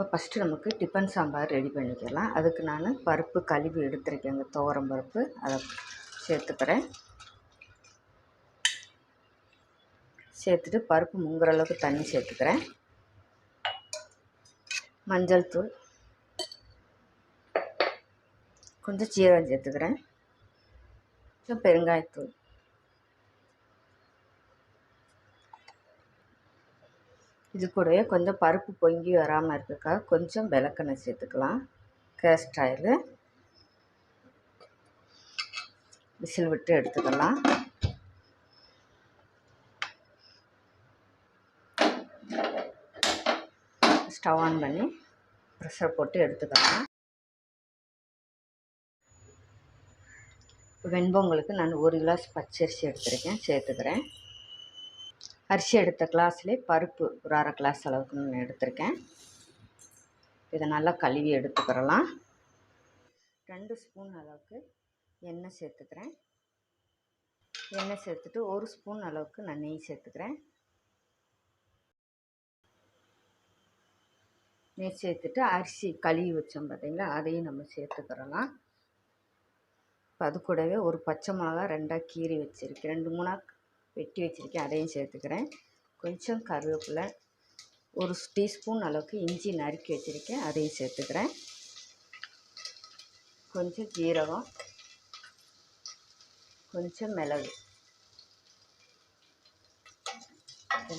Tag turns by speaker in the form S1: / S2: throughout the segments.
S1: இப்போ ஃபஸ்ட்டு நமக்கு tiffin sambar ready பண்ணிக்கலாம். அதுக்கு நான் பருப்பு கழுவி எடுத்துருக்கேங்க துவரம் பருப்பு. அதை சேர்த்துக்கிறேன். சேர்த்துட்டு பருப்பு முங்குற அளவுக்கு தண்ணி சேர்த்துக்கிறேன். மஞ்சள் தூள். கொஞ்சம் சீரகம் சேர்த்துக்கிறேன். கொஞ்சம் பெருங்காயத்தூள். இது கூடவே கொஞ்சம் பருப்பு பொங்கி வராமல் இருக்கக்காக கொஞ்சம் விளக்கெண்ணெய் சேர்த்துக்கலாம். கேஸ்ட் ஆயில் விசில் விட்டு எடுத்துக்கலாம். ஸ்டவ் ஆன் பண்ணி ப்ரெஷர் போட்டு எடுத்துக்கலாம். வெண்பொங்கலுக்கு நான் ஒரு கிளாஸ் பச்சரிசி எடுத்துருக்கேன் சேர்த்துக்கிறேன். அரிசி எடுத்த கிளாஸ்லேயே பருப்பு ஒரு அரை கிளாஸ் அளவுக்கு நான் எடுத்திருக்கேன். இதை நல்லா கழுவி எடுத்துக்கிறலாம். ரெண்டு ஸ்பூன் அளவுக்கு எண்ணெய் சேர்த்துக்கிறேன். எண்ணெய் சேர்த்துட்டு ஒரு ஸ்பூன் அளவுக்கு நான் நெய் சேர்த்துக்கிறேன். நெய் சேர்த்துட்டு அரிசி கழுவி வச்சோம் பார்த்தீங்களா? அதையும் நம்ம சேர்த்துக்கிறலாம். இப்போ அது கூடவே ஒரு பச்சை மிளகா ரெண்டாக கீறி வச்சுருக்கேன். ரெண்டு மூணாக வெட்டி வச்சுருக்கேன் அதையும் சேர்த்துக்கிறேன். கொஞ்சம் கருவேப்பிலை ஒரு டீஸ்பூன் அளவுக்கு இஞ்சி நறுக்கி வச்சுருக்கேன் அதையும் சேர்த்துக்கிறேன். கொஞ்சம் ஜீரகம் கொஞ்சம் மிளகு.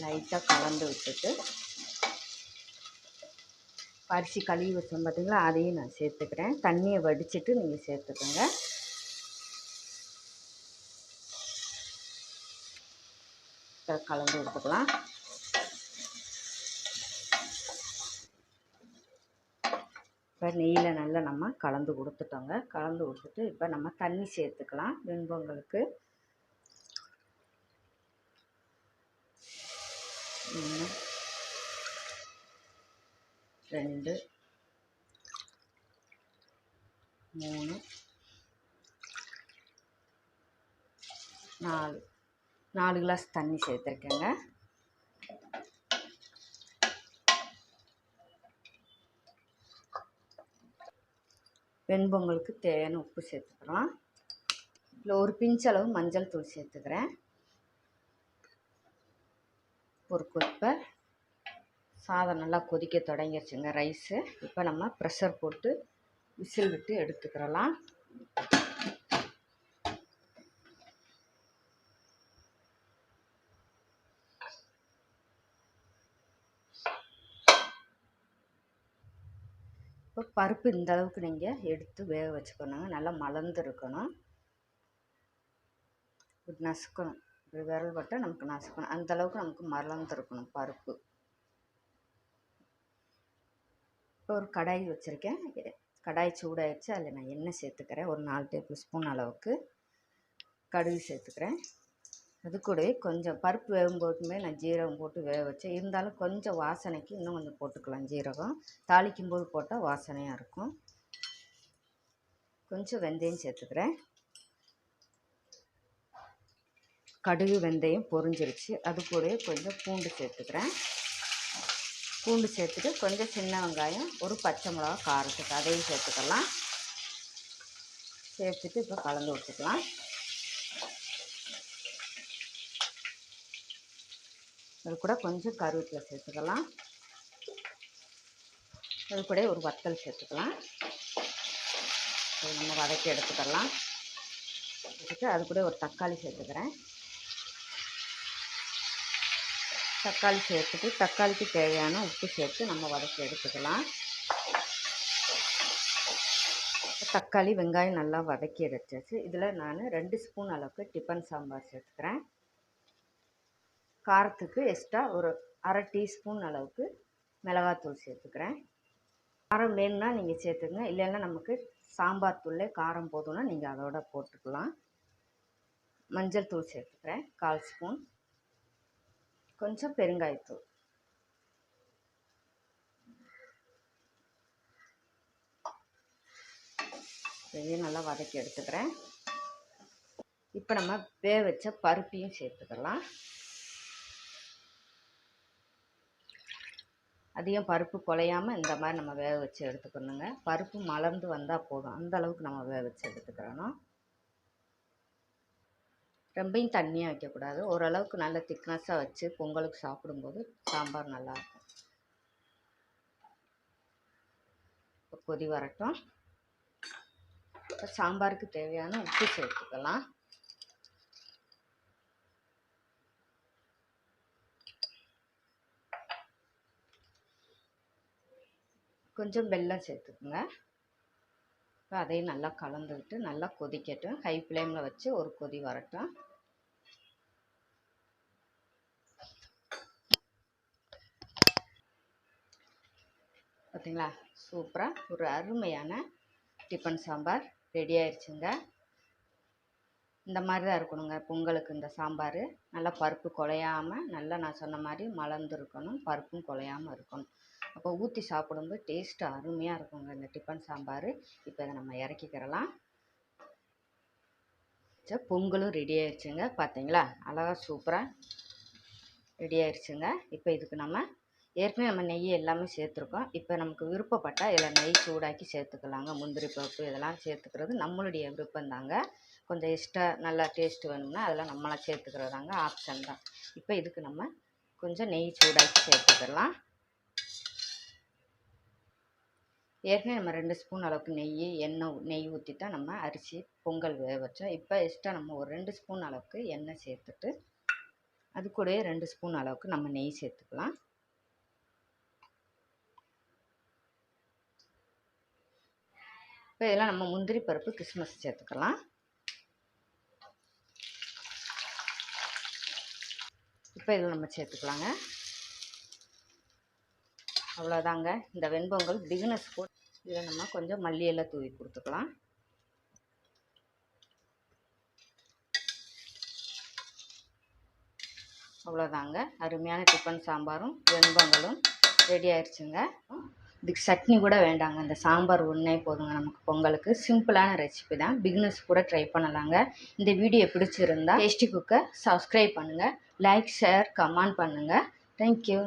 S1: லைட்டாக கலந்து விட்டுட்டு அரிசி கழுவி வச்சோம் பார்த்தீங்களா அதையும் நான் சேர்த்துக்கிறேன். தண்ணியை வடிச்சிட்டு நீங்கள் சேர்த்துக்கோங்க. கலந்து எடுத்துக்கலாம். இப்போ நெய்யில் நல்லா நம்ம கலந்து கொடுத்துட்டோங்க கலந்து கொடுத்துட்டு இப்போ நம்ம தண்ணி சேர்த்துக்கலாம் பிம்பங்களுக்கு ஒன்று ரெண்டு மூணு நாலு. நாலு கிளாஸ் தண்ணி சேர்த்துருக்கேங்க. வெண்பொங்கலுக்கு தேவையான உப்பு சேர்த்துக்கலாம். இல்லை ஒரு பிஞ்ச் அளவு மஞ்சள் தூள் சேர்த்துக்கிறேன். ஒரு கொப்பை. சாதம் நல்லா கொதிக்க தொடங்கிடுச்சுங்க ரைஸு. இப்போ நம்ம ப்ரெஷர் போட்டு விசில் விட்டு எடுத்துக்கிறலாம். இப்போ பருப்பு இந்த அளவுக்கு நீங்கள் எடுத்து வேக வச்சுக்கணுங்க. நல்லா மலர்ந்து இருக்கணும் இப்படி நசுக்கணும். இப்படி விரல் பட்டால் நமக்கு நசுக்கணும். அந்தளவுக்கு நமக்கு மலர்ந்துருக்கணும் பருப்பு. இப்போ ஒரு கடாய் வச்சுருக்கேன். கடாய் சூடாயிடுச்சு. அதில் நான் எண்ணெய் சேர்த்துக்கிறேன். ஒரு நாலு டேபிள் ஸ்பூன் அளவுக்கு. கடுகு சேர்த்துக்கிறேன். அது கூடவே கொஞ்சம் பருப்பு வேகும்போதுமே நான் ஜீரகம் போட்டு வேக வச்சேன். இருந்தாலும் கொஞ்சம் வாசனைக்கு இன்னும் கொஞ்சம் போட்டுக்கலாம் ஜீரகம். தாளிக்கும் போது போட்டால் வாசனையாக இருக்கும். கொஞ்சம் வெந்தயம் சேர்த்துக்கிறேன். கடுகு வெந்தயம் பொரிஞ்சிருச்சு. அது கூடவே கொஞ்சம் பூண்டு சேர்த்துக்கிறேன். பூண்டு சேர்த்துட்டு கொஞ்சம் சின்ன வெங்காயம் ஒரு பச்சை மிளகா காரத்துக்கு அதையும் சேர்த்துக்கலாம். சேர்த்துட்டு இப்போ கலந்து விட்டுக்கலாம். அது கூட கொஞ்சம் கருவேப்பிலை சேர்த்துக்கலாம். அது கூட ஒரு வத்தல் சேர்த்துக்கலாம். நம்ம வதக்கி எடுத்துக்கலாம். எடுத்துட்டு அது கூட ஒரு தக்காளி சேர்த்துக்கிறேன். தக்காளி சேர்த்துட்டு தக்காளிக்கு தேவையான உப்பு சேர்த்து நம்ம வதக்கி எடுத்துக்கலாம். தக்காளி வெங்காயம் நல்லா வதக்கி எடுத்தாச்சு. இதில் நான் ரெண்டு ஸ்பூன் அளவுக்கு டிஃபன் சாம்பார் சேர்த்துக்கிறேன். காரத்துக்கு எக்ஸ்ட்ரா ஒரு அரை டீஸ்பூன் அளவுக்கு மிளகாத்தூள் சேர்த்துக்கிறேன். காரம் வேணும்னா நீங்கள் சேர்த்துக்கங்க. இல்லைன்னா நமக்கு சாம்பார் தூளே காரம் போதும்னா நீங்கள் அதோட போட்டுக்கலாம். மஞ்சள் தூள் சேர்த்துக்கிறேன். கால் ஸ்பூன். கொஞ்சம் பெருங்காயத்தூள். இதையும் நல்லா வதக்கி எடுத்துக்கிறேன். இப்போ நம்ம வேக வச்ச பருப்பையும் சேர்த்துக்கலாம். அதிகம் பருப்பு குலையாமல் இந்த மாதிரி நம்ம வேக வச்சு எடுத்துக்கணுங்க. பருப்பு மலர்ந்து வந்தால் போதும். அந்த அளவுக்கு நம்ம வேக வச்சு எடுத்துக்கிறணும். ரொம்பையும் தண்ணியாக வைக்கக்கூடாது. ஓரளவுக்கு நல்ல திக்னஸாக வச்சு பொங்கலுக்கு சாப்பிடும்போது சாம்பார் நல்லாயிருக்கும். இப்போ கொதி வரட்டும். இப்போ சாம்பாருக்கு தேவையான உப்பு சேர்த்துக்கலாம். கொஞ்சம் வெல்லம் சேர்த்துக்குங்க. இப்போ அதையும் நல்லா கலந்து விட்டு நல்லா கொதிக்கட்டும். ஹை ஃப்ளேமில் வச்சு ஒரு கொதி வரட்டும். பார்த்தீங்களா? சூப்பராக ஒரு அருமையான டிஃபன் சாம்பார் ரெடி ஆயிடுச்சுங்க இந்த மாதிரி தான் இருக்கணுங்க. பொங்கலுக்கு இந்த சாம்பார் நல்லா பருப்பு குலையாமல் நல்லா நான் சொன்ன மாதிரி மலர்ந்து இருக்கணும். பருப்பும் குலையாமல் இருக்கணும். அப்போ ஊற்றி சாப்பிடும்போது டேஸ்ட்டு அருமையாக இருக்குங்க. இந்த டிஃபன் சாம்பார். இப்போ இதை நம்ம இறக்கிக்கிறலாம். சரி பொங்கலும் ரெடி ஆயிடுச்சுங்க பார்த்தீங்களா? அழகாக சூப்பராக ரெடி ஆயிடுச்சுங்க இப்போ இதுக்கு நம்ம ஏற்கனவே நம்ம நெய் எல்லாமே சேர்த்துருக்கோம். இப்போ நமக்கு விருப்பப்பட்டால் இதில் நெய் சூடாக்கி சேர்த்துக்கலாங்க. முந்திரி பருப்பு இதெல்லாம் சேர்த்துக்கிறது நம்மளுடைய விருப்பந்தாங்க கொஞ்சம் எக்ஸ்ட்ரா நல்லா டேஸ்ட் வேணும்னா அதெல்லாம் நம்மளாம் சேர்த்துக்கிறதாங்க ஆப்ஷன் தான். இப்போ இதுக்கு நம்ம கொஞ்சம் நெய் சூடாக்கி சேர்த்துக்கலாம். ஏற்கனவே நம்ம ரெண்டு ஸ்பூன் அளவுக்கு நெய் எண்ணெய் நெய் ஊற்றி தான் நம்ம அரிசி பொங்கல் வேக வச்சோம் இப்போ எக்ஸ்ட்ரா நம்ம ஒரு ரெண்டு ஸ்பூன் அளவுக்கு எண்ணெய் சேர்த்துட்டு அது கூடவே ரெண்டு ஸ்பூன் அளவுக்கு நம்ம நெய் சேர்த்துக்கலாம். இப்போ இதெல்லாம் நம்ம முந்திரி பருப்பு கிறிஸ்மஸ் சேர்த்துக்கலாம். இப்போ இதில் நம்ம சேர்த்துக்கலாங்க. அவ்வளோதாங்க. இந்த வெண்பொங்கல் பிகினஸ் கூட. இதில் நம்ம கொஞ்சம் மல்லியெல்லாம் தூவி கொடுத்துக்கலாம். அவ்வளோதாங்க. அருமையான டிஃபன் சாம்பாரும் வெண்பொங்கலும் ரெடி ஆயிடுச்சுங்க இதுக்கு சட்னி கூட வேண்டாங்க. இந்த சாம்பார் ஒன்றே போதுங்க நமக்கு பொங்கலுக்கு. சிம்பிளான ரெசிபி தான். பிகினஸ் கூட ட்ரை பண்ணலாங்க. இந்த வீடியோ பிடிச்சிருந்தா டேஸ்டி குக்கை சப்ஸ்கிரைப் பண்ணுங்கள் லைக் ஷேர் கமெண்ட் பண்ணுங்கள் தேங்க்யூ